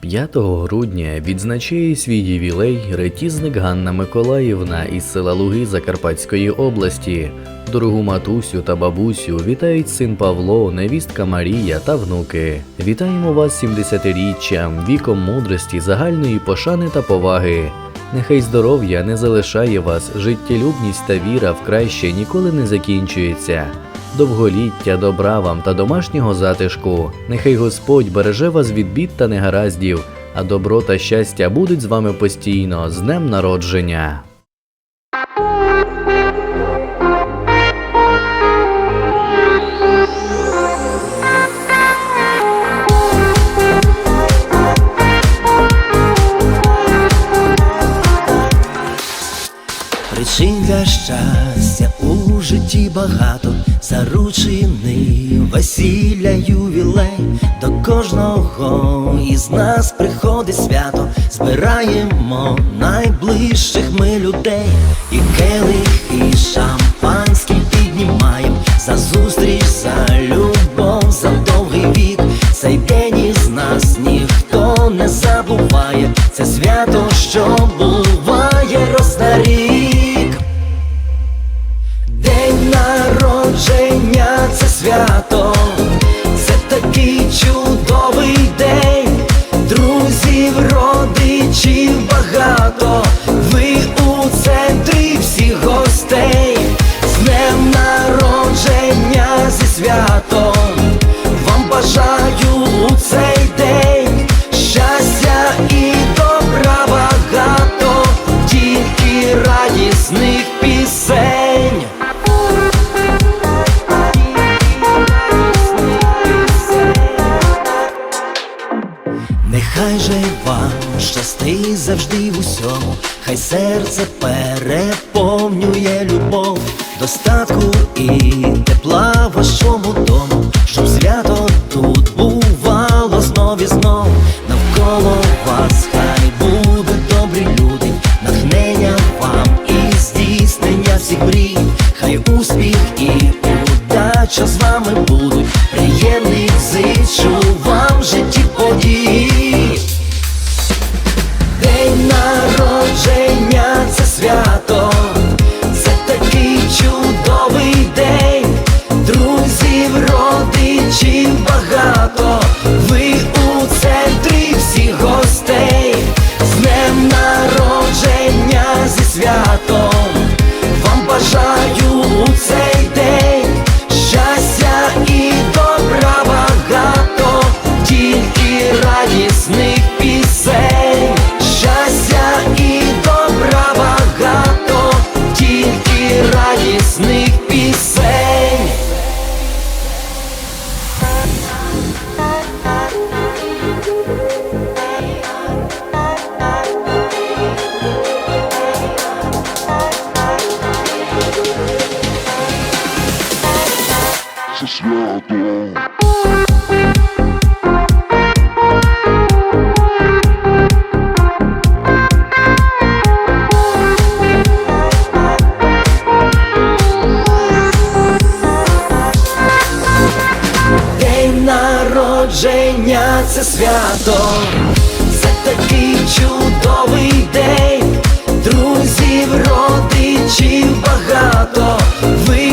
5 грудня відзначає свій ювілей ретізник Ганна Миколаївна із села Луги Закарпатської області. Дорогу матусю та бабусю вітають син Павло, невістка Марія та внуки. Вітаємо вас 70-річчям, віком мудрості, загальної пошани та поваги. Нехай здоров'я не залишає вас, життєлюбність та віра в краще ніколи не закінчується. Довголіття, добра вам та домашнього затишку. Нехай Господь береже вас від бід та негараздів, а добро та щастя будуть з вами постійно з днем народження. Причин для щастя у житті багато, заручений весілля, ювілей, до кожного із нас приходить свято, збираємо найближчих ми людей, і келих, і шампанський піднімаєм за зустріч, за любов, за довгий вік. Цей день із нас ніхто не забуває, це свято, що буває свято, це такий чудовий вам щастить завжди в усьому, хай серце переповнює любов, достатку і тепла вашому дому, щоб свято тут бувало знов і знов, навколо вас хай будуть добрі люди, натхнення вам і здійснення всіх хай успіх і удача з вами будуть, приємних зичу народження це свято, це такий чудовий день, друзів, родичів багато, ви